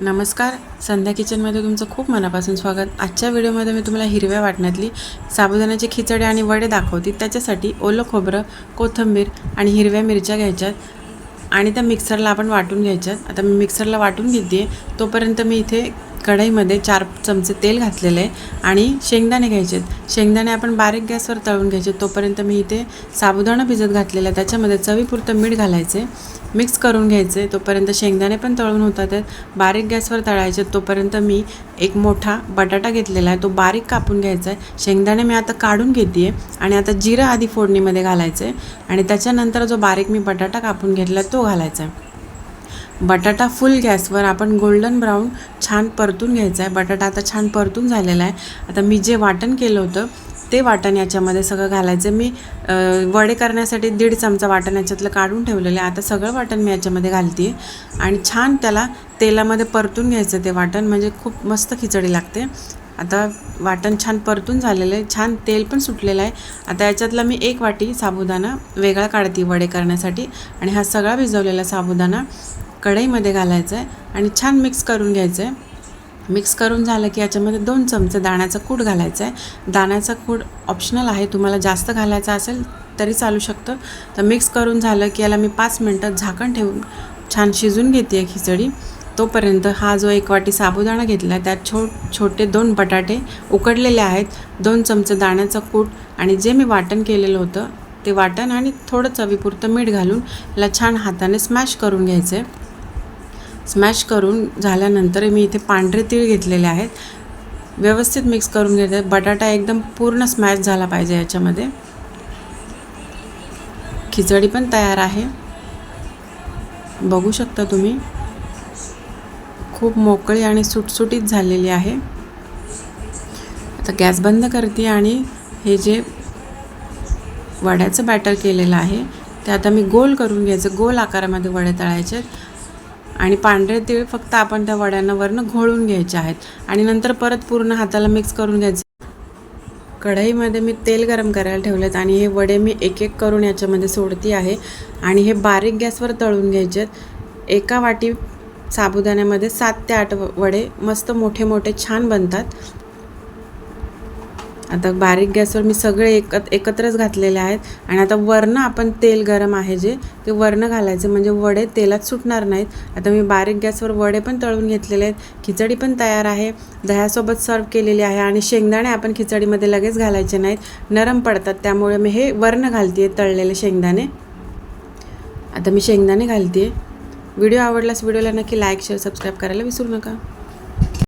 नमस्कार. संध्या किचनमध्ये तुमचं खूप मनापासून स्वागत. आजच्या व्हिडिओमध्ये मी तुम्हाला हिरव्या वाटण्यातली साबुदाण्याची खिचडी आणि वडे दाखवते. त्याच्यासाठी ओलं खोबरं कोथिंबीर आणि हिरव्या मिरच्या घ्यायच्यात आणि त्या मिक्सरला आपण वाटून घ्यायच्यात. आता मी मिक्सरला वाटून घेते तोपर्यंत मी इथे कढईमध्ये चार चमचे तेल घातलेले आहे आणि शेंगदाणे घ्यायचे आहेत. शेंगदाणे आपण बारीक गॅसवर तळून घ्यायचे. तोपर्यंत मी इथे साबुदाणा भिजत घातलेला आहे. त्याच्यामध्ये चवीपुरतं मीठ घालायचे. मिक्स करून घ्यायचे. तोपर्यंत शेंगदाणे पण तळून होतात आहेत. बारीक गॅसवर तळायचे. तोपर्यंत मी एक मोठा बटाटा घेतलेला आहे. तो बारीक कापून घ्यायचा आहे. शेंगदाणे मी आता काढून घेते आहे आणि आता जिरं आधी फोडणीमध्ये घालायचं आहे. आणि त्याच्यानंतर जो बारीक मी बटाटा कापून घेतला तो घालायचा आहे. बटाटा फुल गॅसवर आपण गोल्डन ब्राऊन छान परतून घ्यायचा आहे. बटाटा आता छान परतून झालेला आहे. आता मी जे वाटण केलं होतं ते वाटण याच्यामध्ये सगळं घालायचं. मी वडे करण्यासाठी दीड चमचा वाटण याच्यातलं काढून ठेवलेलं आहे. आता सगळं वाटण मी याच्यामध्ये घालते आणि छान त्याला तेलामध्ये परतून घ्यायचं ते वाटण. म्हणजे खूप मस्त खिचडी लागते. आता वाटण छान परतून झालेलं आहे. छान तेल पण सुटलेलं आहे. आता याच्यातला मी एक वाटी साबुदाणा वेगळा काढते वडे करण्यासाठी. आणि हा सगळा भिजवलेला साबुदाणा कढईमध्ये घालायचा आहे. आणि छान मिक्स करून घ्यायचं आहे मिक्स करून झालं की याच्यामध्ये दोन चमचे दाण्याचा कूट घालायचा आहे दाण्याचा कूट ऑप्शनल आहे. तुम्हाला जास्त घालायचा असेल तरी चालू शकतं. तर मिक्स करून झालं की याला मी पाच मिनटं झाकण ठेवून छान शिजून घेते आहे खिचडी. तोपर्यंत हा जो एक वाटी साबुदाणा घेतला आहे त्यात छो छोटे दोन बटाटे उकडलेले आहेत. दोन चमचे दाण्याचा कूट आणि जे मी वाटण केलेलं होतं ते वाटण आणि थोडं चवीपुरतं मीठ घालून याला छान हाताने स्मॅश करून घ्यायचं आहे स्मॅश करून झाल्यानंतर मी इथे पांढरे तीळ घेतलेले आहेत. व्यवस्थित मिक्स करून घेते. बटाटा एकदम पूर्ण स्मॅश झाला पाहिजे याच्यामध्ये. खिचडी पण तयार आहे. बघू शकता तुम्ही. खूप मोकळी आणि सुटसुटीत झालेली आहे. आता गॅस बंद करते आणि हे जे वड्याचं बॅटर केलेलं आहे ते आता मी गोल करून घ्यायचं. गोल आकारामध्ये वडे तळायचे आहेत. आणि पांढरे तिळ फक्त आपण त्या वड्यांना वरनं घोळून घ्यायचे आहेत. आणि नंतर परत पूर्ण हाताला मिक्स करून घ्यायचं. कढईमध्ये मी तेल गरम करायला ठेवलेत आणि हे वडे मी एक एक करून याच्यामध्ये सोडती आहे. आणि हे बारीक गॅसवर तळून घ्यायचे आहेत. एका वाटी साबुदाण्यामध्ये सात ते आठ वडे मस्त मोठे मोठे छान बनतात. आता बारीक गॅसवर मी सगळे एकत एकत्रच घातलेले आहेत. आणि आता वरणं आपण तेल गरम आहे जे ते वरणं घालायचं म्हणजे वडे तेलात सुटणार नाहीत. आता मी बारीक गॅसवर वडे पण तळून घेतलेले आहेत. खिचडी पण तयार आहे. दह्यासोबत सर्व केलेली आहे आणि शेंगदाणे आपण खिचडीमध्ये लगेच घालायचे नाहीत. नरम पडतात त्यामुळे मी हे वरनं घालते तळलेले शेंगदाणे. आता मी शेंगदाणे घालते व्हिडिओ आवडल्यास व्हिडिओला नक्की लाईक शेअर सबस्क्राईब करायला विसरू नका.